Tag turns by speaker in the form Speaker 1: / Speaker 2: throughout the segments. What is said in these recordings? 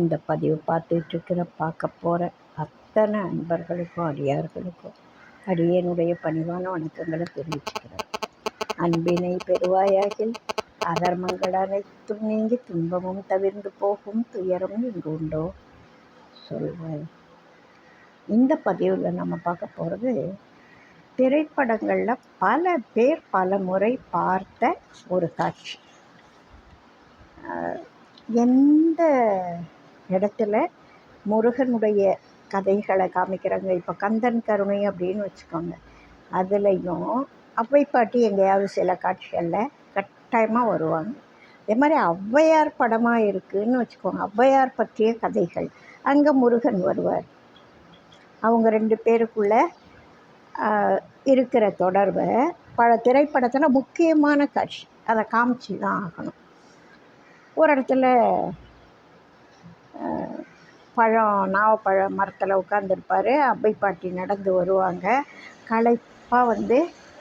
Speaker 1: இந்த பதிவு பார்த்துட்ருக்கிற பார்க்க போகிற அத்தனை அன்பர்களுக்கும் அடியார்களுக்கும் அடியனுடைய பணிவான வணக்கங்களை தெரிவிச்சுக்கிறேன். அன்பினை பெறுவாயாகில் அதர்மங்கள் அனைத்தும் நீங்கி துன்பமும் தவிர்ந்து போகும் துயரம் இங்கு உண்டோ? சொல்வேன். இந்த பதிவில் நம்ம பார்க்க போகிறது திரைப்படங்களில் பல பேர் பல முறை பார்த்த ஒரு காட்சி. எந்த இடத்துல முருகனுடைய கதைகளை காமிக்கிறாங்க. இப்போ கந்தன் கருணை அப்படின்னு வச்சுக்கோங்க. அதுலேயும் அவ்வை பாட்டி எங்கேயாவது சில காட்சிகளில் கட்டாயமாக வருவாங்க. அதே மாதிரி ஔவையார் படமாக இருக்குதுன்னு வச்சுக்கோங்க. ஔவையார் பற்றிய கதைகள். அங்கே முருகன் வருவார். அவங்க ரெண்டு பேருக்குள்ளே இருக்கிற தொடர்பை பல திரைப்படத்தில் முக்கியமான காட்சி. அதை காமிச்சு தான் ஆகணும். ஒரு இடத்துல பழம் நாவப்பழ மரத்தில் உட்காந்துருப்பார் அபை பாட்டி நடந்து வருவாங்க. களைப்பாக வந்து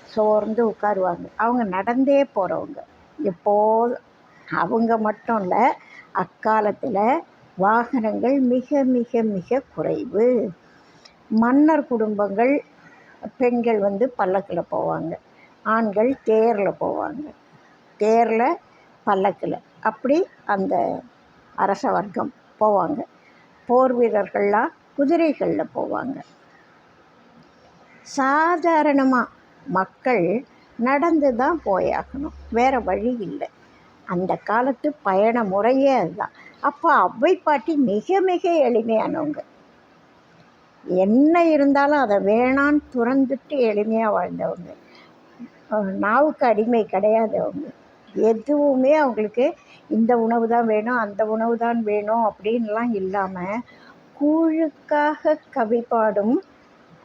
Speaker 1: சோர்ந்து உட்காருவாங்க. அவங்க நடந்தே போகிறவங்க எப்போதும் அவங்க மட்டும் இல்லை அக்காலத்தில் வாகனங்கள் மிக மிக மிக குறைவு. மன்னர் குடும்பங்கள் பெண்கள் வந்து பல்லக்கில் போவாங்க. ஆண்கள் தேரில் போவாங்க. தேரில் பல்லக்கில். அப்படி அந்த அரச வர்க்கம். போவாங்க. போர் வீரர்கள்லாம் குதிரைகளில் போவாங்க. சாதாரணமாக மக்கள் நடந்து தான் போயாகணும். வேறு வழி இல்லை. அந்த காலத்து பயண முறையே அதுதான். அப்போ அவ்வை பாட்டி மிக மிக எளிமையானவங்க. என்ன இருந்தாலும் அதை வேணான்னு துறந்துட்டு எளிமையாக வாழ்ந்தவங்க. நாவுக்கு அடிமை கிடையாது அவங்க எதுவுமே அவங்களுக்கு இந்த உணவு தான் வேணும் அந்த உணவு தான் வேணும் அப்படின்லாம் இல்லாமல் கூழுக்காக கவி பாடும்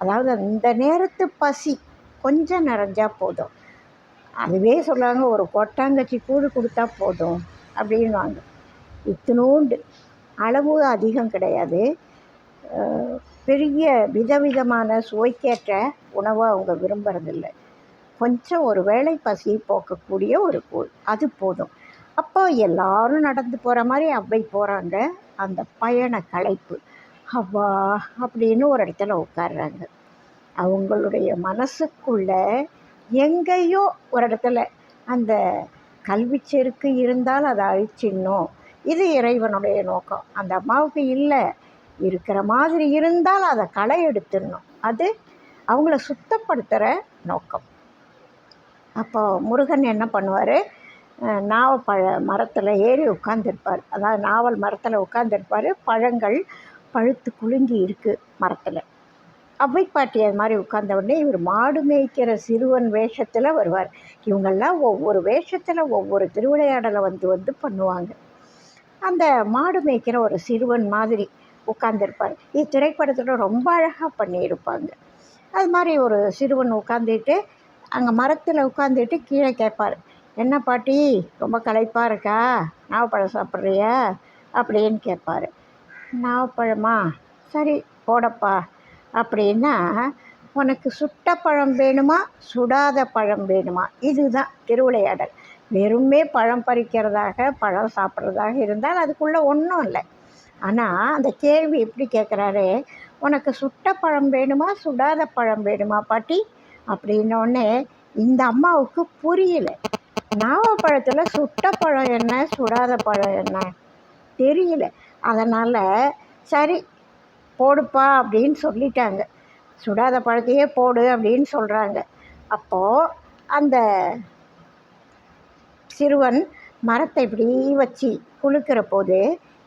Speaker 1: அதாவது அந்த நேரத்து பசி கொஞ்சம் நிறைஞ்சால் போதும். அதுவே சொல்லுவாங்க ஒரு கொட்டாங்கச்சி கூழ் கொடுத்தா போதும் அப்படின்வாங்க இத்தினோண்டு அளவு அதிகம் கிடையாது. பெரிய விதவிதமான சுவைக்கேற்ற உணவை அவங்க விரும்புகிறதில்ல கொஞ்சம் ஒரு வேளை பசி போக்கக்கூடிய ஒரு கூழ் அது போதும். அப்போ எல்லாரும் நடந்து போகிற மாதிரி அவ்வை போகிறாங்க அந்த பயண களைப்பு. அவ்வா அப்படின்னு ஒரு இடத்துல உட்காடுறாங்க அவங்களுடைய மனசுக்குள்ள எங்கேயோ ஒரு இடத்துல அந்த கல்வி செருக்கு இருந்தால் அதை அழிச்சிடணும். இது இறைவனுடைய நோக்கம். அந்த அம்மாவுக்கு இல்லை. இருக்கிற மாதிரி இருந்தால் அதை களை எடுத்துடணும். அது அவங்கள சுத்தப்படுத்துகிற நோக்கம். அப்போ முருகன் என்ன பண்ணுவார்? நாவப்பழ மரத்தில் ஏறி உட்காந்துருப்பார் அதாவது நாவல் மரத்தில் உட்காந்துருப்பார் பழங்கள் பழுத்து குலுங்கி இருக்குது மரத்தில். அவ்வை பாட்டி அது மாதிரி உட்கார்ந்த உடனே இவர் மாடு மேய்க்கிற சிறுவன் வேஷத்தில் வருவார். இவங்கெல்லாம் ஒவ்வொரு வேஷத்தில் ஒவ்வொரு திருவிளையாடலை வந்து வந்து பண்ணுவாங்க. அந்த மாடு மேய்க்கிற ஒரு சிறுவன் மாதிரி உட்காந்துருப்பார் இத்திரைப்படத்தில் ரொம்ப அழகாக பண்ணியிருப்பாங்க. அது மாதிரி ஒரு சிறுவன் உட்காந்துட்டு அங்கே மரத்தில் உட்காந்துட்டு கீழே கேட்பார். என்ன பாட்டி ரொம்ப களைப்பாக இருக்கா? நாவப்பழம் சாப்பிட்றியா? அப்படின்னு கேட்பார். நாவப்பழமா? சரி போடப்பா. அப்படின்னா உனக்கு சுட்ட பழம் வேணுமா? சுடாத பழம் வேணுமா? இதுதான் திருவிளையாடல். வெறுமே பழம் பறிக்கிறதாக பழம் சாப்பிட்றதாக இருந்தால் அதுக்குள்ளே ஒன்றும் இல்லை. ஆனால் அந்த கேள்வி எப்படி கேட்குறாரு உனக்கு சுட்ட பழம் வேணுமா? சுடாத பழம் வேணுமா பாட்டி? அப்படின்னோடனே இந்த அம்மாவுக்கு புரியலை. நாவப்பழத்தில் சுட்ட பழம் என்ன சுடாத பழம் என்ன? தெரியல. அதனால் சரி போடுப்பா அப்படின்னு சொல்லிட்டாங்க. சுடாத பழத்தையே போடு அப்படின்னு சொல்கிறாங்க அப்போது அந்த சிறுவன் மரத்தை இப்படி வச்சு குலுக்கிற போது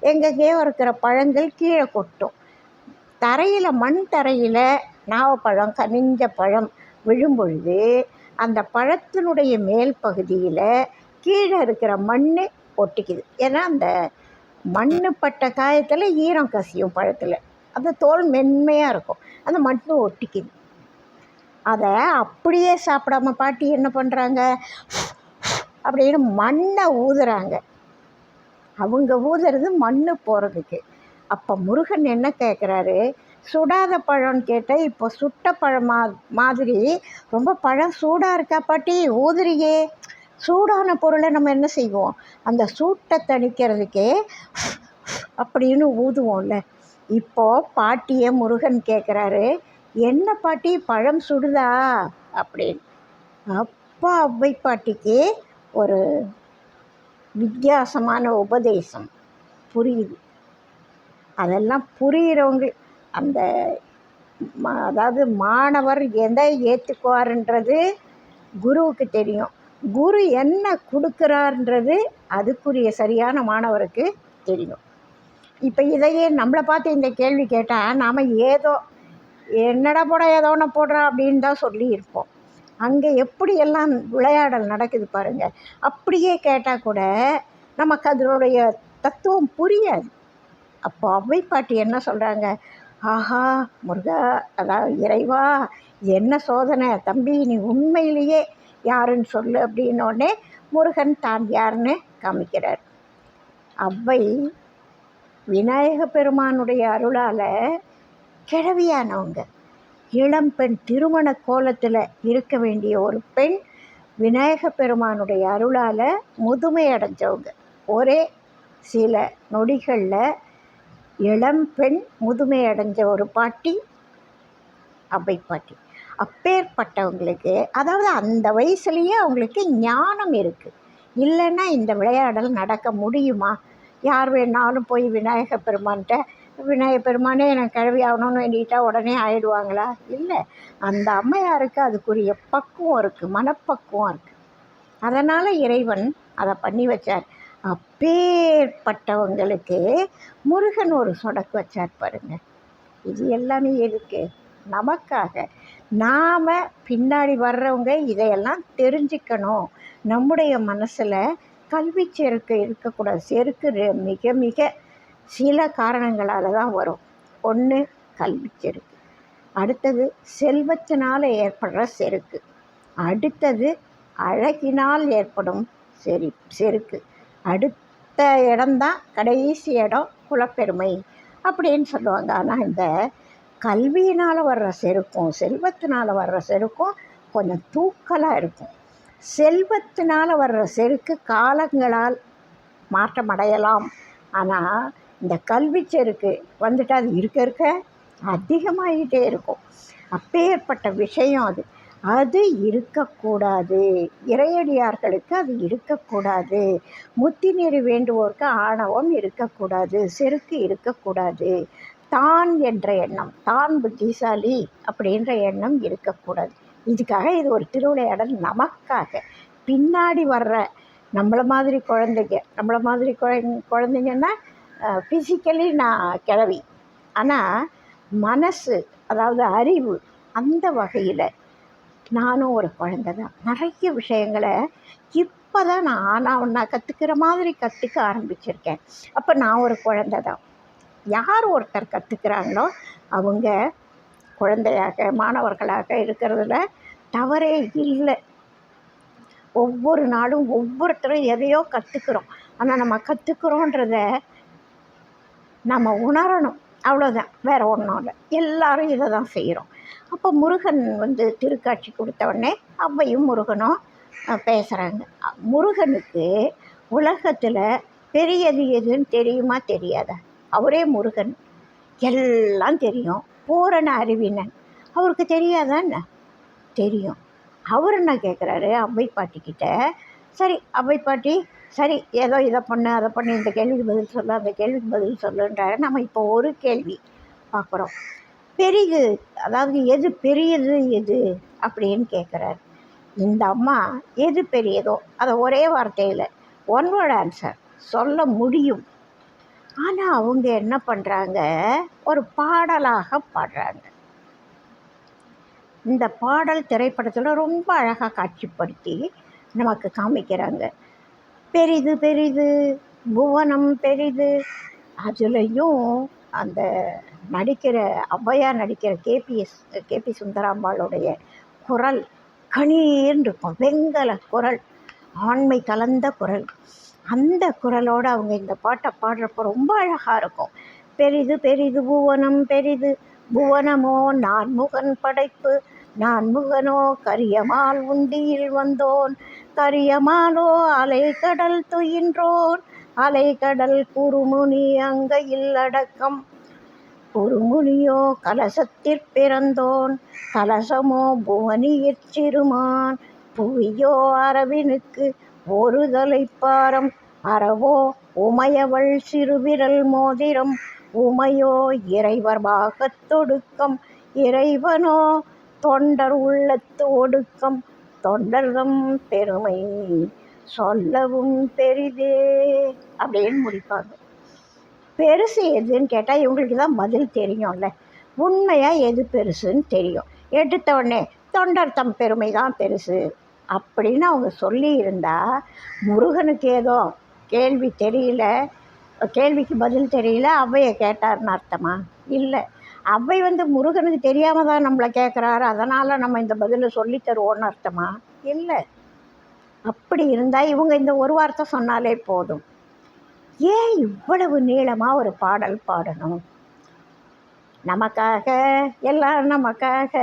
Speaker 1: எங்கெங்கேயோ இருக்கிற பழங்கள் கீழே கொட்டும். தரையில் மண் தரையில் நாவப்பழம் கனிஞ்ச பழம் விழும்பொழுது அந்த பழத்தினுடைய மேல் பகுதியில் கீழே இருக்கிற மண் ஒட்டிக்குது. ஏன்னா அந்த மண் பட்ட காயத்தில் ஈரம் கசியும் பழத்தில். அந்த தோல் மென்மையாக இருக்கும். அந்த மண் ஒட்டிக்குது. அதை அப்படியே சாப்பிடாம பாட்டி என்ன பண்ணுறாங்க அப்படின்னு மண்ணை ஊதுறாங்க. அவங்க ஊதுறது மண் போகிறதுக்கு அப்போ முருகன் என்ன கேட்குறாரு சுடாத பழம்னு கேட்டால் இப்போ சுட்ட பழம் மா மாதிரி ரொம்ப பழம் சூடாக இருக்கா பாட்டி? ஊதுறியே. சூடான பொருளை நம்ம என்ன செய்வோம்? அந்த சூட்டை தணிக்கிறதுக்கே அப்படின்னு ஊதுவோம்ல. இப்போது பாட்டியை முருகன் கேட்குறாரு என்ன பாட்டி? பழம் சுடுதா? அப்படின்னு. அப்பா அவ்வை பாட்டிக்கு ஒரு வித்தியாசமான உபதேசம். புரியுது. அதெல்லாம் புரிகிறவங்க அந்த அதாவது மாணவர் எதை ஏற்றுக்குவாருன்றது குருவுக்கு தெரியும். குரு என்ன கொடுக்குறாருன்றது அதுக்குரிய சரியான மாணவருக்கு தெரியும். இப்போ இதையே நம்மளை பார்த்து இந்த கேள்வி கேட்டால் நாம் ஏதோ என்னடா போட ஏதோ ஒன்று போடுறா அப்படின்னு தான் சொல்லியிருப்போம் அங்கே எப்படியெல்லாம் விளையாடல் நடக்குது பாருங்கள் அப்படியே கேட்டால் கூட நமக்கு அதனுடைய தத்துவம் புரியாது. அப்போ அவ்வை பாட்டி என்ன சொல்கிறாங்க ஆஹா முருகா அதாவது இறைவா என்ன சோதனை? தம்பி நீ உண்மையிலேயே யாருன்னு சொல்லு அப்படின்னோடனே முருகன் தான் யாருன்னு காமிக்கிறார். அவ்வை விநாயக பெருமானுடைய அருளால் கிழவியானவங்க. இளம்பெண் திருமண கோலத்தில் இருக்க வேண்டிய ஒரு பெண் விநாயக பெருமானுடைய அருளால் முதுமை அடைஞ்சவங்க. ஒரே சில நொடிகளில் இளம்பெண் முதுமை அடைஞ்ச ஒரு பாட்டி அவ்வை பாட்டி. அப்பேற்பட்டவங்களுக்கு அதாவது அந்த வயசுலேயே அவங்களுக்கு ஞானம் இருக்குது இல்லைன்னா இந்த விளையாடல் நடக்க முடியுமா? யார் வேணாலும் போய் விநாயக பெருமான்கிட்ட விநாயக பெருமானே எனக்கு கிழவி ஆகணும்னு வேண்டிக்கிட்டா உடனே ஆயிடுவாங்களா? இல்லை. அந்த அம்மையாருக்கு அதுக்குரிய பக்குவம் இருக்குது மனப்பக்குவம் இருக்குது அதனால் இறைவன் அதை பண்ணி வச்சார். அப்பேற்பட்டவங்களுக்கு முருகன் ஒரு சொடக்கு வச்சார் பாருங்க. இது எல்லாமே எதுக்கு? நமக்காக. நாம் பின்னாடி வர்றவங்க இதையெல்லாம் தெரிஞ்சுக்கணும். நம்முடைய மனசில் கல்வி செருக்கு இருக்கக்கூடாது. செருக்கு ரெ- மிக மிக சில காரணங்களால் தான் வரும். ஒன்று கல்வி செருக்கு. அடுத்தது செல்வத்தினால் ஏற்படுற செருக்கு. அடுத்தது அழகினால் ஏற்படும் செரி செருக்கு. அடுத்த இடம்தான் கடைசி இடம் குலப்பெருமை அப்படின்னு சொல்லுவாங்க. ஆனால் இந்த கல்வியினால் வர்ற செருக்கும் செல்வத்தினால் வர்ற செருக்கும் கொஞ்சம் தூக்கலாக இருக்கும். செல்வத்தினால் வர்ற செருக்கு காலங்களால் மாற்றமடையலாம். ஆனால் இந்த கல்வி செருக்கு வந்துட்டு அது இருக்க இருக்க அதிகமாகிட்டே இருக்கும். அப்பேற்பட்ட விஷயம் அது. அது இருக்கக்கூடாது. இறையடியார்களுக்கு அது இருக்கக்கூடாது. முத்தி வேண்டுவோருக்கு ஆணவம் இருக்கக்கூடாது. செருக்கு இருக்கக்கூடாது. தான் என்ற எண்ணம் தான் புத்திசாலி அப்படின்ற எண்ணம் இருக்கக்கூடாது. இதுக்காக இது ஒரு திருவிளையாடல் நமக்காக. பின்னாடி வர்ற நம்மளை மாதிரி குழந்தைங்க நம்மளை மாதிரி குழந்தைங்கன்னா ஃபிசிக்கலி நான் கிளவி ஆனால் மனசு அதாவது அறிவு அந்த வகையில் நானும் ஒரு குழந்தை தான். நிறைய விஷயங்களை இப்போ தான் நான் ஆனா ஒன்றா கற்றுக்கிற மாதிரி கற்றுக்க ஆரம்பிச்சிருக்கேன். அப்போ நான் ஒரு குழந்தை தான். யார் ஒருத்தர் கற்றுக்கிறாங்களோ அவங்க குழந்தையாக மாணவர்களாக இருக்கிறதுல தவறே இல்லை. ஒவ்வொரு நாளும் ஒவ்வொருத்தரும் எதையோ கற்றுக்குறோம் ஆனால் நம்ம கற்றுக்குறோன்றத நம்ம உணரணும். அவ்வளோதான் வேறு ஒன்றும் இல்லை. எல்லோரும் இதை தான் செய்கிறோம் அப்போ முருகன் வந்து திருக்காட்சி கொடுத்த உடனே அவ்வையும் முருகனும் பேசுகிறாங்க முருகனுக்கு உலகத்தில் பெரியது எதுன்னு தெரியுமா தெரியாதா? அவரே முருகன். எல்லாம் தெரியும். பூரண அறிவினன். அவருக்கு தெரியாதா தெரியும். அவர் என்ன கேட்குறாரு அவ்வை பாட்டிக்கிட்ட சரி அவை பாட்டி சரி ஏதோ இதை பண்ணு அதை பண்ணு இந்த கேள்விக்கு பதில் சொல்லு அந்த கேள்விக்கு பதில் சொல்லுன்றாரு. நம்ம இப்போ ஒரு கேள்வி பார்க்குறோம். பெரியது அதாவது எது பெரியது எது அப்படின்னு கேட்குறாரு இந்த அம்மா எது பெரியதோ அதை ஒரே வார்த்தையில் ஒன் வேர்ட் ஆன்சர் சொல்ல முடியும். ஆனால் அவங்க என்ன பண்ணுறாங்க ஒரு பாடலாக பாடுறாங்க. இந்த பாடல் திரைப்படத்தில் ரொம்ப அழகாக காட்சிப்படுத்தி நமக்கு காமிக்கிறாங்க. பெரிது பெரிது புவனம் பெரிது. அதுலேயும் அந்த நடிக்கிற ஔவையார் நடிக்கிற கேபிஎஸ் கேபி சுந்தராம்பாளுடைய குரல் கணீர்னு இருக்கும் வெங்கல குரல் ஆண்மை கலந்த குரல். அந்த குரலோடு அவங்க இந்த பாட்டை பாடுறப்போ ரொம்ப அழகாக இருக்கும். பெரிது பெரிது புவனம் பெரிது புவனமோ நான் முகன் படைப்பு நான் முகனோ கரியமால் உண்டியில் வந்தோன் கரியமாலோ அலை கடல் துயின்றோன் அலைகடல் குறுமுனி அங்கையில் அடக்கம். குறுமுனியோ கலசத்திற் பிறந்தோன் கலசமோ புவனியிற் சிறுமான். புவியோ அரவினுக்கு ஒரு தலைப்பாரம் அறவோ உமையவள் சிறுவிரல் மோதிரம். உமையோ இறைவர் பாகத் தொடுக்கம் இறைவனோ தொண்டர் உள்ளத்து ஒடுக்கம். தொண்டர்தம் பெருமை சொல்லவும் பெரிதே அப்படின்னு முடிப்பாங்க. பெருசு எதுன்னு கேட்டால் இவங்களுக்கு தான் பதில் தெரியும்ல. உண்மையாக எது பெருசுன்னு தெரியும். எடுத்த உடனே தொண்டர் தம் பெருமை தான் பெருசு அப்படின்னு அவங்க சொல்லியிருந்தா முருகனுக்கு ஏதோ கேள்வி தெரியல கேள்விக்கு பதில் தெரியல அவ்வையை கேட்டார்னு அர்த்தமா? இல்லை. அவ்வை வந்து முருகனுக்கு தெரியாமல் தான் நம்மளை கேட்குறாரு அதனால் நம்ம இந்த பதிலை சொல்லித்தருவோன்னு அர்த்தமா? இல்லை. அப்படி இருந்தால் இவங்க இந்த ஒரு வார்த்தை சொன்னாலே போதும். ஏன் இவ்வளவு நீளமாக ஒரு பாடல் பாடணும்? நமக்காக எல்லாம் நமக்காக.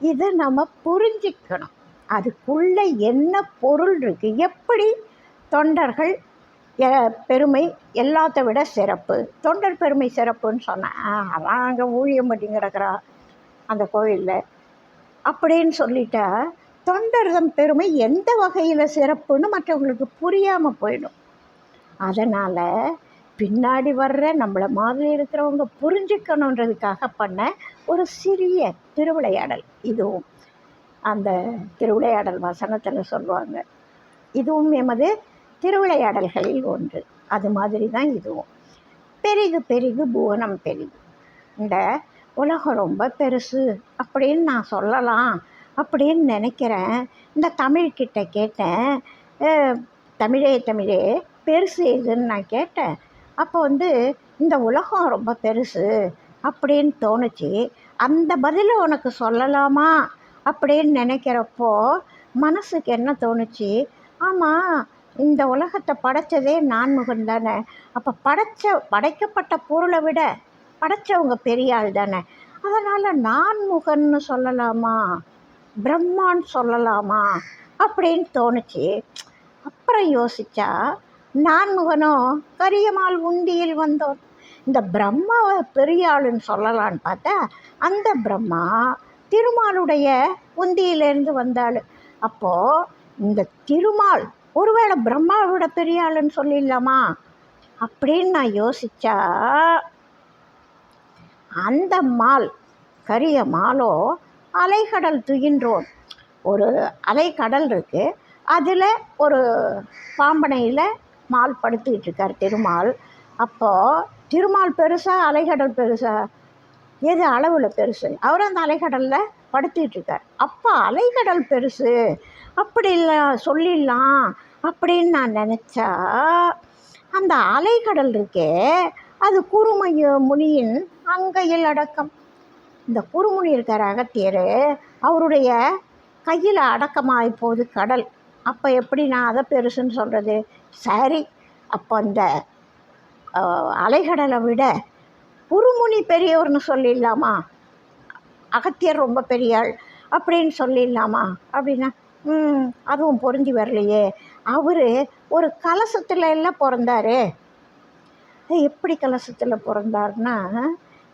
Speaker 1: இதை நம்ம புரிஞ்சிக்கணும். அதுக்குள்ளே என்ன பொருள் இருக்குது எப்படி தொண்டர்கள் பெருமை எல்லாத்த விட சிறப்பு? தொண்டர் பெருமை சிறப்புன்னு சொன்னேன் ஆ, அங்கே ஊழியம் பண்ணி கிடக்கிறா அந்த கோயிலில். அப்படின்னு சொல்லிட்டா தொண்டர்தம் பெருமை எந்த வகையில் சிறப்புன்னு மற்றவங்களுக்கு புரியாமல் போயிடும். அதனால் பின்னாடி வர்ற நம்மளை மாதிரி இருக்கிறவங்க புரிஞ்சுக்கணுன்றதுக்காக பண்ண ஒரு சிறிய திருவிளையாடல். இதுவும் அந்த திருவிளையாடல் வசனத்தில் சொல்லுவாங்க. இதுவும் எமது திருவிளையாடல்களில் ஒன்று. அது மாதிரி தான் இதுவும். பெரிது பெரிது புவனம் பெரிது. இந்த உலகம் ரொம்ப பெருசு அப்படின்னு நான் சொல்லலாம். அப்படின்னு நினைக்கிறேன். இந்த தமிழ்கிட்ட கேட்டேன். தமிழே தமிழே பெருசு எதுன்னு நான் கேட்டேன். அப்போ வந்து இந்த உலகம் ரொம்ப பெருசு அப்படின்னு தோணுச்சு. அந்த பதிலை உனக்கு சொல்லலாமா? அப்படின்னு நினைக்கிறப்போ மனசுக்கு என்ன தோணுச்சு? ஆமாம் இந்த உலகத்தை படைச்சதே நான்முகன் தானே. அப்போ படைச்ச படைக்கப்பட்ட பொருளை விட படைச்சவங்க பெரிய ஆள் தானே. அதனால் நான்முகன்னு சொல்லலாமா? பிரம்மான்னு சொல்லலாமா அப்படின்னு தோணுச்சு. அப்புறம் யோசித்தா நான்முகனோ கரியமால் உந்தியில் வந்தோன். இந்த பிரம்மாவை பெரிய ஆளுன்னு சொல்லலான்னு பார்த்தா அந்த பிரம்மா திருமாலுடைய உந்தியிலேருந்து வந்தாள். அப்போது இந்த திருமால் ஒருவேளை பிரம்மாவோட பெரிய ஆளுன்னு சொல்லிடலாமா? அப்படின்னு நான் யோசித்தா அந்த மால் கரிய மாலோ அலைக்கடல் துயின்றோன் ஒரு அலைக்கடல் இருக்குது அதில் ஒரு பாம்பனையில் மால் படுத்துக்கிட்டு இருக்கார் திருமால். அப்போது திருமால் பெருசா அலைகடல் பெருசா எது அளவில் பெருசு? அவர் அந்த அலைகடலில் படுத்துக்கிட்டு இருக்கார். அப்போ அலைகடல் பெருசு. அப்படி இல்லை சொல்லிடலாம் அப்படின்னு நான் நினச்சா அந்த அலைக்கடல் இருக்கே அது குறுமைய முனியின் அங்கையில் அடக்கம். இந்த குருமுனி இருக்கார் அகத்தியர் அவருடைய கையில் அடக்கமாகி போகுது கடல். அப்போ எப்படி நான் அதை பெருசுன்னு சொல்கிறது சரி அப்போ அந்த அலைகடலை விட குருமுனி பெரியவர்னு சொல்லிடலாமா? அகத்தியர் ரொம்ப பெரியாள் அப்படின்னு சொல்லிடலாமா? அப்படின்னா ம் அதுவும் பொருந்தி வரலையே. அவர் ஒரு கலசத்தில் எல்லாம் பிறந்தாரு. எப்படி கலசத்தில் பிறந்தாருன்னா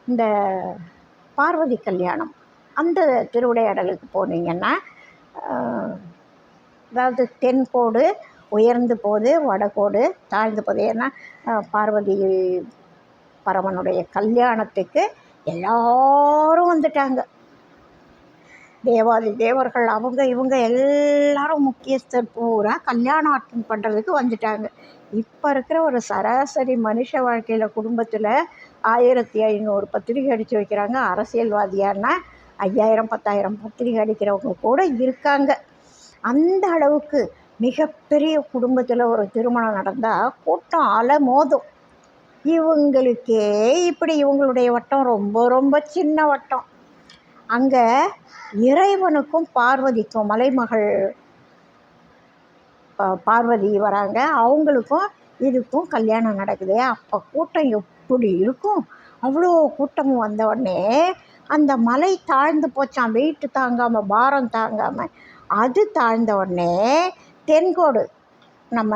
Speaker 1: இந்த பார்வதி கல்யாணம். அந்த திருவிடையாடலுக்கு போனீங்கன்னா அதாவது தென்கோடு உயர்ந்து போது வடகோடு தாழ்ந்து போது ஏன்னா பார்வதி பரமனுடைய கல்யாணத்துக்கு எல்லாரும் வந்துட்டாங்க. தேவாதி தேவர்கள் அவங்க இவங்க எல்லாரும் முக்கியஸ்தர் பூரா கல்யாணம் அட்டன் பண்ணுறதுக்கு வந்துட்டாங்க. இப்போ இருக்கிற ஒரு சராசரி மனுஷ வாழ்க்கையில் குடும்பத்தில் ஆயிரத்தி ஐநூறு பத்திரிகை அடித்து வைக்கிறாங்க. அரசியல்வாதியானா ஐயாயிரம் பத்தாயிரம் பத்திரிகை அடிக்கிறவங்க கூட இருக்காங்க. அந்த அளவுக்கு மிகப்பெரிய குடும்பத்தில் ஒரு திருமணம் நடந்தால் கூட்டம் அலை மோதும் இவங்களுக்கே இப்படி இவங்களுடைய வட்டம் ரொம்ப ரொம்ப சின்ன வட்டம். அங்கே இறைவனுக்கும் பார்வதிக்கும் மலைமகள் பார்வதி வராங்க. அவங்களுக்கும் இதுக்கும் கல்யாணம் நடக்குது. அப்போ கூட்டம் எப்படி இருக்கும்? அவ்வளோ கூட்டம் வந்த உடனே அந்த மலை தாழ்ந்து போச்சான் வெயிட்டு தாங்காமல் பாரம் தாங்காமல் அது தாழ்ந்த உடனே தென்கோடு நம்ம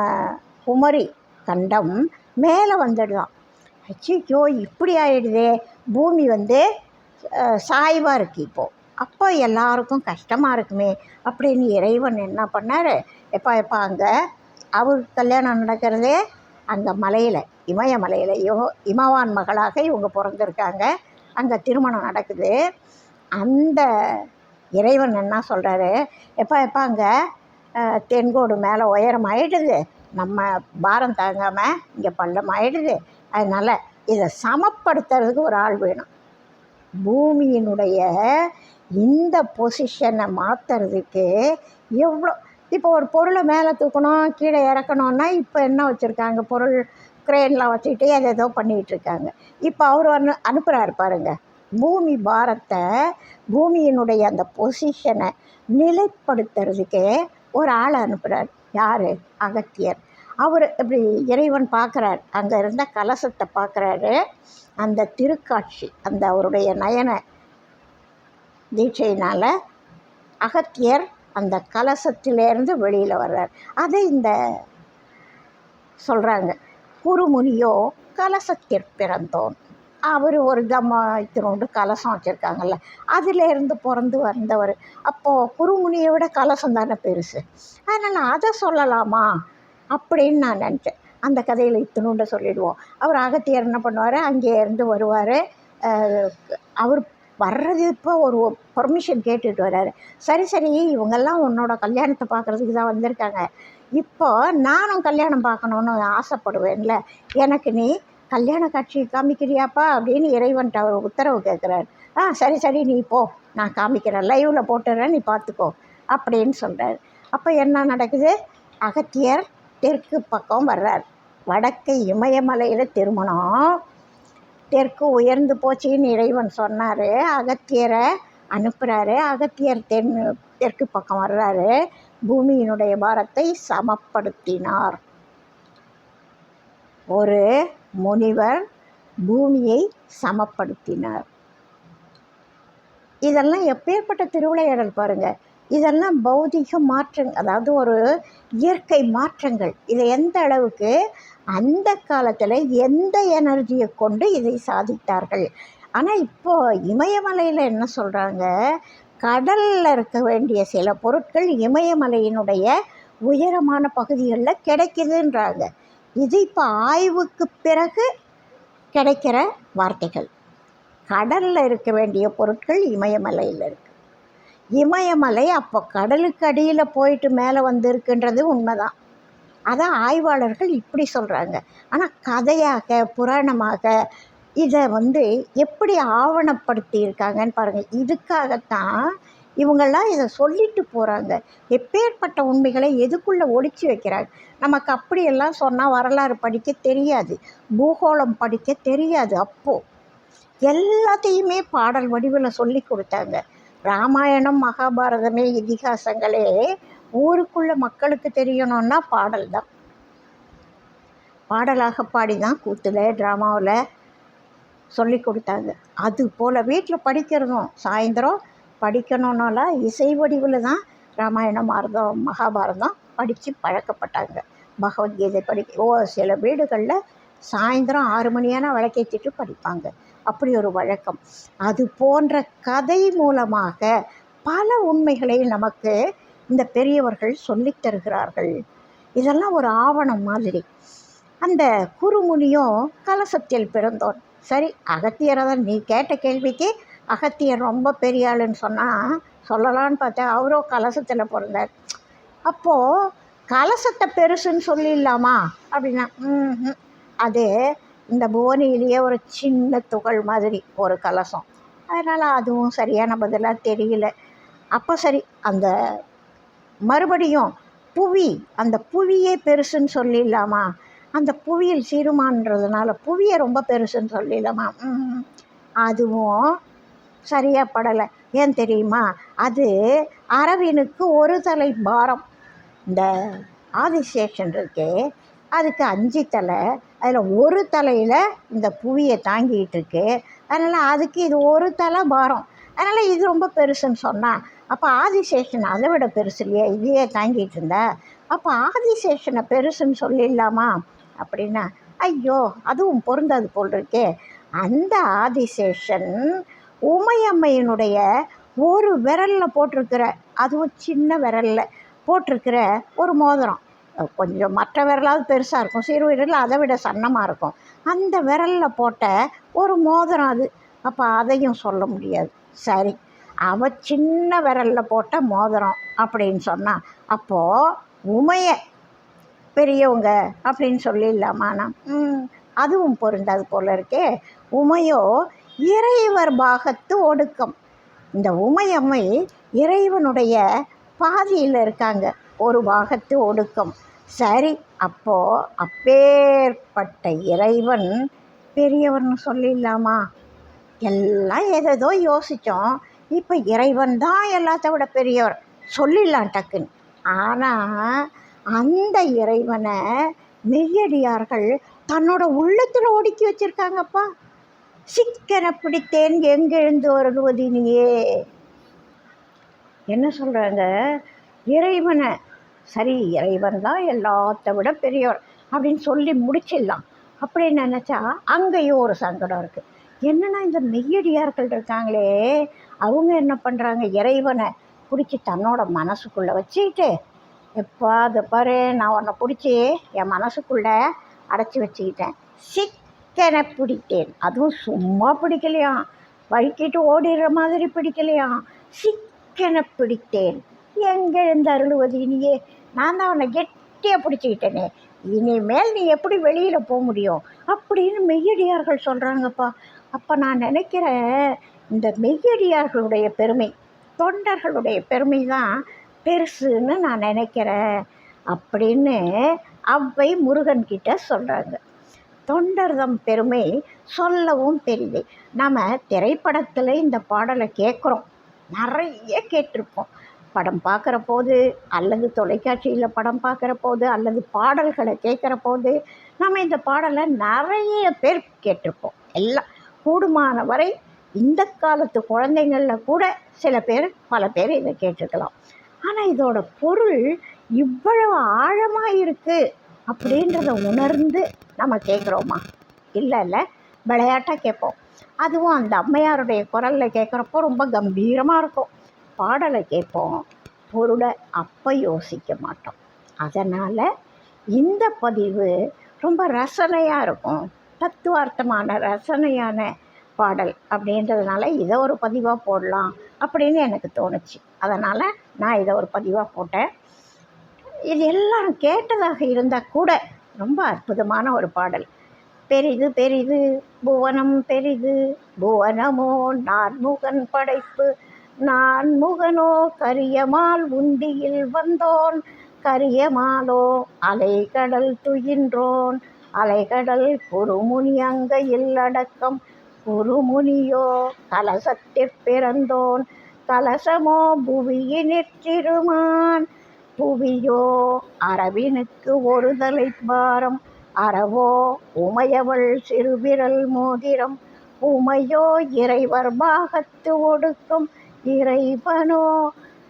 Speaker 1: குமரி கண்டம் மேலே வந்துடுதான். அச்சோ இப்படி ஆகிடுதே பூமி வந்து சாய்வாக இருக்குது இப்போது அப்போ எல்லாருக்கும் கஷ்டமாக இருக்குமே அப்படின்னு இறைவன் என்ன பண்ணார்? எப்பா எப்பா அங்கே அவர் கல்யாணம் நடக்கிறதே அந்த மலையில் இமயமலையில் யோ இமவான் மகளாக இவங்க பிறந்திருக்காங்க. அங்கே திருமணம் நடக்குது. அந்த இறைவன் என்ன சொல்கிறாரு எப்போ எப்போ அங்கே தென்கோடு மேலே உயரம் ஆயிடுது. நம்ம பாரம் தாங்காமல் இங்கே பள்ளம் ஆயிடுது. அதனால் இதை சமப்படுத்துறதுக்கு ஒரு ஆள் வேணும். பூமியினுடைய இந்த பொசிஷனை மாற்றுறதுக்கு எவ்வளோ இப்போ ஒரு பொருளை மேலே தூக்கணும் கீழே இறக்கணுன்னா இப்போ என்ன வச்சுருக்காங்க? பொருள் க்ரெயின்லாம் வச்சுக்கிட்டு அதை ஏதோ பண்ணிகிட்டு இருக்காங்க இப்போ அவர் அனு அனுப்புகிறாரு பாருங்கள் பூமி பாரத்தை பூமியினுடைய அந்த பொசிஷனை நிலைப்படுத்துறதுக்கே ஒரு ஆளை அனுப்புகிறார் யார்? அகத்தியர். அவர் இப்படி இறைவன் பார்க்குறார். அங்கே இருந்த கலசத்தை பார்க்குறாரு. அந்த திருக்காட்சி அந்த அவருடைய நயன தீட்சையினால் அகத்தியர் அந்த கலசத்திலேருந்து வெளியில் வர்றார். அதை இந்த சொல்கிறாங்க குருமுனியோ கலசத்திற் பிறந்தோன். அவர் ஒரு தம்ம இத்தினோண்டு கலசம் வச்சுருக்காங்கல்ல அதிலேருந்து பிறந்து வந்தவர். அப்போது குருமுனியை விட கலசம் தானே பெருசு. அதனால் அதை சொல்லலாமா அப்படின்னு நான் நினச்சேன். அந்த கதையில் இத்தினோண்டு சொல்லிடுவோம். அவர் அகத்தியர் என்ன பண்ணுவார்? அங்கே இருந்து வருவார் அவர் வர்றது இப்போ ஒரு பர்மிஷன் கேட்டுட்டு வர்றாரு சரி சரி இவங்கெல்லாம் உன்னோட கல்யாணத்தை பார்க்குறதுக்கு தான் வந்திருக்காங்க. இப்போ நானும் கல்யாணம் பார்க்கணுன்னு ஆசைப்படுவேன்ல. எனக்கு நீ கல்யாண காட்சி காமிக்கிறியாப்பா அப்படின்னு இறைவன்ட்ட அவர் உத்தரவு கேட்குறாரு. ஆ சரி சரி நீ போ. நான் காமிக்கிறேன். லைவில் போட்டுறேன். நீ பார்த்துக்கோ அப்படின்னு சொல்கிறார் அப்போ என்ன நடக்குது? அகத்தியர் தெற்கு பக்கம் வர்றார். வடக்கு இமயமலையில் திருமணம். தெற்கு உயர்ந்து போச்சுன்னு இறைவன் சொன்னார். அகத்தியரை அனுப்புகிறாரு அகத்தியர் தென் தெற்கு பக்கம் வர்றாரு. பூமியினுடைய பாரத்தை சமப்படுத்தினார். ஒரு முனிவர் பூமியை சமப்படுத்தினார். இதெல்லாம் எப்பேற்பட்ட திருவிளையாடல் பாருங்கள் இதெல்லாம் பௌதிக மாற்றங்கள் அதாவது ஒரு இயற்கை மாற்றங்கள். இதை எந்த அளவுக்கு? அந்த காலத்தில் எந்த எனர்ஜியை கொண்டு இதை சாதித்தார்கள்? ஆனால் இப்போது இமயமலையில் என்ன சொல்கிறாங்க கடலில் இருக்க வேண்டிய சில பொருட்கள் இமயமலையினுடைய உயரமான பகுதிகளில் கிடைக்குதுன்றாங்க. இது இப்போ ஆய்வுக்கு பிறகு கிடைக்கிற வார்த்தைகள். கடலில் இருக்க வேண்டிய பொருட்கள் இமயமலையில் இருக்குது இமயமலை அப்போ கடலுக்கு அடியில் போயிட்டு மேலே வந்திருக்குன்றது உண்மைதான். அதான் ஆய்வாளர்கள் இப்படி சொல்கிறாங்க ஆனால் கதையாக புராணமாக இதை வந்து எப்படி ஆவணப்படுத்தி இருக்காங்கன்னு பாருங்கள் இதுக்காகத்தான் இவங்கெல்லாம் இதை சொல்லிட்டு போகிறாங்க எப்பேற்பட்ட உண்மைகளை எதுக்குள்ளே ஒழிச்சு வைக்கிறாங்க? நமக்கு அப்படியெல்லாம் சொன்னால் வரலாறு படிக்க தெரியாது. பூகோளம் படிக்க தெரியாது அப்போது எல்லாத்தையுமே பாடல் வடிவில் சொல்லி கொடுத்தாங்க. ராமாயணம் மகாபாரதமே இதிகாசங்களே ஊருக்குள்ள மக்களுக்கு தெரியணும்னா பாடல் தான். பாடலாக பாடி தான் கூத்தில் ட்ராமாவில் சொல்லி கொடுத்தாங்க. அது போல் வீட்டில் படிக்கிறதும் சாயந்தரம் படிக்கணுன்னால இசை வடிவில் தான் ராமாயணம் பாரதம் மகாபாரதம் படித்து பழக்கப்பட்டாங்க. பகவத்கீதை படிக்க ஓ சில வீடுகளில் சாயந்தரம் ஆறு மணியான விளக்கேற்றிட்டு படிப்பாங்க. அப்படி ஒரு வழக்கம். அது போன்ற கதை மூலமாக பல உண்மைகளை நமக்கு இந்த பெரியவர்கள் சொல்லித் தருகிறார்கள். இதெல்லாம் ஒரு ஆவணம் மாதிரி. அந்த குருமுனியும் கலசத்தில் பிறந்தோன். சரி அகத்தியரை தான் நீ கேட்ட கேள்விக்கு அகத்தியர் ரொம்ப பெரிய ஆளுன்னு சொன்னால் சொல்லலான்னு பார்த்தா அவரோ கலசத்தில் பிறந்தார். அப்போது கலசத்தை பெருசுன்னு சொல்லிடலாமா? அப்படின்னா ம் அது இந்த புவனிலேயே ஒரு சின்ன துகள் மாதிரி ஒரு கலசம். அதனால் அதுவும் சரியான பதிலாக தெரியல. அப்போ சரி அந்த மறுபடியும் புவி அந்த புவியே பெருசுன்னு சொல்லிடலாமா? அந்த புவியில் சீருமான்றதுனால புவியை ரொம்ப பெருசுன்னு சொல்லிடலாமா? அதுவும் சரியாக படலை ஏன் தெரியுமா? அது அரவினுக்கு ஒரு தலை பாரம். இந்த ஆதிசேஷன் இருக்கே அதுக்கு அஞ்சு தலை அதில் ஒரு தலையில் இந்த புவியை தாங்கிட்டு இருக்கு. அதனால் அதுக்கு இது ஒரு தலை பாரம். அதனால் இது ரொம்ப பெருசுன்னு சொன்னான் அப்போ ஆதிசேஷன் அதை விட பெருசு இல்லையா? இதையே தாங்கிட்டு இருந்தா. அப்போ ஆதிசேஷனை பெருசுன்னு சொல்லிடலாமா? அப்படின்னா ஐயோ அதுவும் பொருந்தது போல் இருக்கே அந்த ஆதிசேஷன் உமையம்மையினுடைய ஒரு விரலில் போட்டிருக்கிற அதுவும் சின்ன விரலில் போட்டிருக்கிற ஒரு மோதிரம். கொஞ்சம் மற்ற விரலாவது பெருசாக இருக்கும். சிறு விரல் அதை விட சன்னமாக இருக்கும். அந்த விரலில் போட்ட ஒரு மோதிரம் அது. அப்போ அதையும் சொல்ல முடியாது. சரி அவ சின்ன விரலில் போட்ட மோதிரம் அப்படின்னு சொன்னால் அப்போது உமைய பெரியவங்க அப்படின்னு சொல்லிடலாமா நான். ம் அதுவும் பொருந்தாது போல இருக்கே. உமையோ இறைவர் பாகத்து ஒடுக்கம். இந்த உமையம்மை இறைவனுடைய பாதியில் இருக்காங்க. ஒரு பாகத்து ஒடுக்கம். சரி அப்போ அப்பேற்பட்ட இறைவன் பெரியவர்னு சொல்லிடலாமா? எல்லாம் ஏதேதோ யோசித்தோம் இப்போ இறைவன் தான் எல்லாத்த விட பெரியவர். சொல்லிடலாம் டக்குன்னு. ஆனால் அந்த இறைவனை மெய்யடியார்கள் தன்னோட உள்ளத்தில் ஒடுக்கி வச்சிருக்காங்கப்பா. சிக்கன பிடித்தேன் எங்கெழுந்து வருவதினியே என்ன சொல்கிறாங்க இறைவனை சரி இறைவன் தான் எல்லாத்த விட பெரியவர் அப்படின்னு சொல்லி முடிச்சிடலாம். அப்படின்னு நினச்சா அங்கேயும் ஒரு சங்கடம் இருக்குது என்னென்னா இந்த மெய்யடியார்கள் இருக்காங்களே அவங்க என்ன பண்ணுறாங்க இறைவனை பிடிச்சி தன்னோட மனசுக்குள்ளே வச்சுக்கிட்டு எப்போ அது பாரு நான் உன்னை பிடிச்சி என் மனசுக்குள்ளே அடைச்சி வச்சுக்கிட்டேன். சிக்கனை பிடித்தேன். அதுவும் சும்மா பிடிக்கலையாம். வழுக்கிட்டு ஓடிடுற மாதிரி பிடிக்கலையாம். சிக்கனை பிடித்தேன். எங்கெழுந்து அருளுவது இனியே? நான் தான் உன்னை கெட்டியாக பிடிச்சிக்கிட்டேனே. இனிமேல் நீ எப்படி வெளியில் போக முடியும்? அப்படின்னு மெய்யடியார்கள் சொல்கிறாங்கப்பா அப்போ நான் நினைக்கிறேன் இந்த மெய்யடியார்களுடைய பெருமை தொண்டர்களுடைய பெருமை தான் பெருசுன்னு நான் நினைக்கிறேன் அப்படின்னு அவ்வை முருகன் கிட்ட சொல்கிறாங்க தொண்டர்தம் பெருமை சொல்லவும் பெரிது. நம்ம திரைப்படத்தில் இந்த பாடலை கேட்குறோம் நிறைய கேட்டிருப்போம். படம் பார்க்குற போது அல்லது தொலைக்காட்சியில் படம் பார்க்குற போது அல்லது பாடல்களை கேட்குற போது நம்ம இந்த பாடலை நிறைய பேர் கேட்டிருப்போம். எல்லாம் கூடுமான வரை இந்த காலத்து குழந்தைங்களில் கூட சில பேர் பல பேர் இதை கேட்டிருக்கலாம். ஆனால் இதோட பொருள் இவ்வளவு ஆழமாக இருக்குது அப்படின்றத உணர்ந்து நம்ம கேட்குறோமா? இல்லை இல்லை விளையாட்டாக கேட்போம். அதுவும் அந்த அம்மையாருடைய குரலில் கேட்குறப்போ ரொம்ப கம்பீரமாக இருக்கும். பாடலை கேட்போம். பொருளை அப்போ யோசிக்க மாட்டோம். அதனால் இந்த பதிவு ரொம்ப ரசனையாக இருக்கும். தத்துவார்த்தமான ரசனையான பாடல் அப்படின்றதுனால இதை ஒரு பதிவாக போடலாம் அப்படின்னு எனக்கு தோணுச்சு. அதனால் நான் இதை ஒரு பதிவாக போட்டேன். இது எல்லாம் கேட்டதாக இருந்தால் கூட ரொம்ப அற்புதமான ஒரு பாடல். பெரிது பெரிது புவனம் பெரிது புவனமோ நான்முகன் படைப்பு நான் முகனோ கரியமால் உந்தியில் வந்தோன் கரியமாலோ அலைகடல் துயின்றோன். அலைகடல் குறுமுனி அங்கையில் அடக்கம் குறுமுனியோ கலசத்திற் பிறந்தோன். கலசமோ புவியினிற்றிருமான் புவியோ அரவினுக்கு ஒரு தலை பாரம். அறவோ உமையவள் சிறுவிரல் மோதிரம். உமையோ இறைவர் பாகத்து ஒடுக்கும். இறைவனோ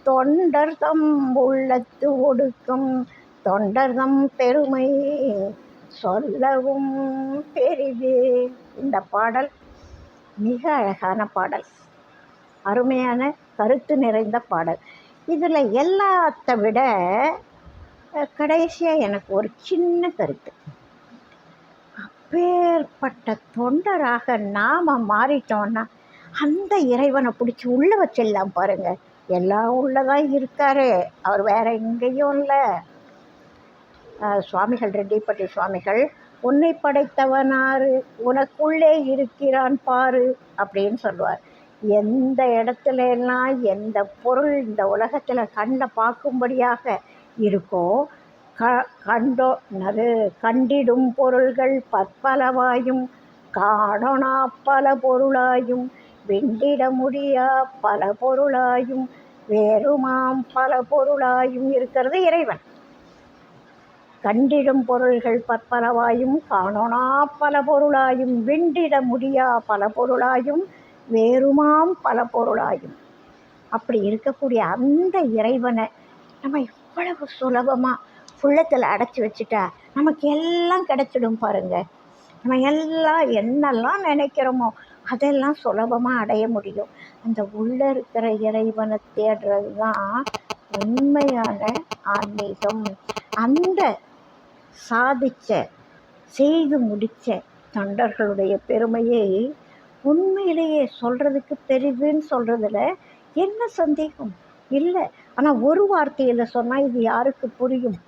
Speaker 1: தொண்டர் தம் உள்ளத்து ஒடுக்கும். தொண்டர் தம் பெருமை சொல்லவும் பெரிது. இந்த பாடல் மிக அழகான பாடல். அருமையான கருத்து நிறைந்த பாடல். இதில் எல்லாத்த விட கடைசியாக எனக்கு ஒரு சின்ன கருத்து. அப்பேற்பட்ட தொண்டராக நாம் மாறிட்டோன்னா அந்த இறைவனை பிடிச்சி உள்ளே வச்செல்லாம் பாருங்க. எல்லாம் உள்ளதான் இருக்காரு. அவர் வேற எங்கேயும் இல்லை. சுவாமிகள் ரெட்டிப்பட்டி சுவாமிகள் உன்னை படைத்தவனாரு உனக்குள்ளே இருக்கிறான் பாரு அப்படின்னு சொல்லுவார். எந்த இடத்துல எல்லாம் எந்த பொருள் இந்த உலகத்தில் கண்ணை பார்க்கும்படியாக இருக்கோ க கண்டோ அது கண்டிடும் பொருள்கள் பற்பலவாயும் காணோனா பல பொருளாயும் வெண்டிட முடியா? பல பொருளாயும் வேறுமாம். பல பொருளாயும் இருக்கிறது இறைவன். கண்டிடும் பொருள்கள் பற்பலவாயும் காணோனா? பல பொருளாயும் வெண்டிட முடியா? பல பொருளாயும் வேறுமாம். பல பொருளாயும். அப்படி இருக்கக்கூடிய அந்த இறைவனை நம்ம எவ்வளவு சுலபமாக உள்ளத்தில் அடைச்சி வச்சுட்டா நமக்கு எல்லாம் கிடைச்சிடும் பாருங்க. நம்ம எல்லாம் என்னெல்லாம் நினைக்கிறோமோ அதெல்லாம் சுலபமாக அடைய முடியும். அந்த உள்ளே இருக்கிற இறைவனை தேடுறது தான் உண்மையான ஆன்மீகம். அந்த சாதிச்ச செய்து முடித்த தொண்டர்களுடைய பெருமையை உண்மையிலேயே சொல்கிறதுக்கு பெரிதுன்னு சொல்கிறதுல என்ன சந்தேகம்? இல்லை. ஆனால் ஒரு வார்த்தையில் சொன்னால் இது யாருக்கு புரியும்?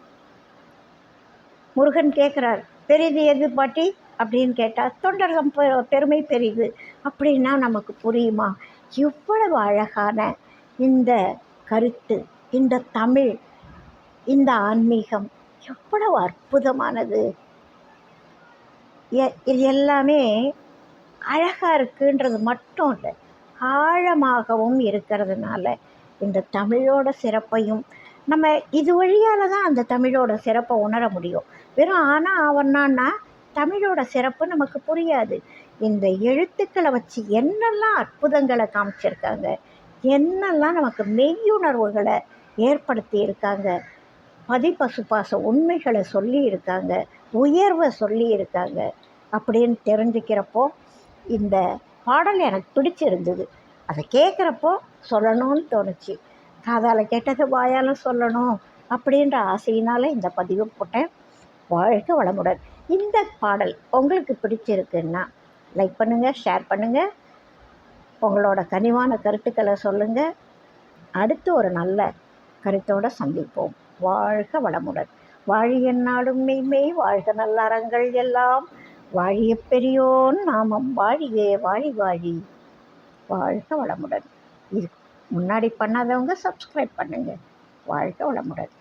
Speaker 1: முருகன் கேட்குறார் பெரிது எது பாட்டி? அப்படின்னு கேட்டால் தொண்டர்கள் பெ- பெருமை பெரிது. அப்படின்னா நமக்கு புரியுமா? இவ்வளவு அழகான இந்த கருத்து இந்த தமிழ் இந்த ஆன்மீகம் எவ்வளவு அற்புதமானது. எ- இது எல்லாமே அழகாக இருக்குன்றது மட்டும் இல்லை ஆழமாகவும் இருக்கிறதுனால இந்த தமிழோட சிறப்பையும் நம்ம இது வழியால் தான் அந்த தமிழோட சிறப்பை உணர முடியும். வெறும் ஆனால் அவன்னான்னா தமிழோட சிறப்பு நமக்கு புரியாது. இந்த எழுத்துக்களை வச்சு என்னெல்லாம் அற்புதங்களை காமிச்சிருக்காங்க என்னெல்லாம் நமக்கு மெய்யுணர்வுகளை ஏற்படுத்தி இருக்காங்க பதிப்பசுபாச உண்மைகளை சொல்லி இருக்காங்க உயர்வை சொல்லி இருக்காங்க அப்படின்னு தெரிஞ்சுக்கிறப்போ இந்த பாடல் எனக்கு பிடிச்சிருந்தது. அதை கேட்குறப்போ சொல்லணும்னு தோணுச்சு. காதால் கேட்டது வாயால் சொல்லணும் அப்படின்ற ஆசையினால் இந்த பதிவு போட்டேன். வாழ்க வளமுடன். இந்த பாடல் உங்களுக்கு பிடிச்சிருக்குன்னா லைக் பண்ணுங்கள் ஷேர் பண்ணுங்கள் உங்களோட கனிவான கருத்துக்களை சொல்லுங்கள் அடுத்து ஒரு நல்ல கருத்தோடு சந்திப்போம். வாழ்க வளமுடன். வாழிய நாடும் மெய்மெய் வாழ்க நல்லறங்கள் எல்லாம். வாழிய பெரியோன் நாமம் வாழியே வாழி வாழி. வாழ்க வளமுடன். இது முன்னாடி பண்ணாதவங்க சப்ஸ்கிரைப் பண்ணுங்கள் வாழ்க வளமுடன்.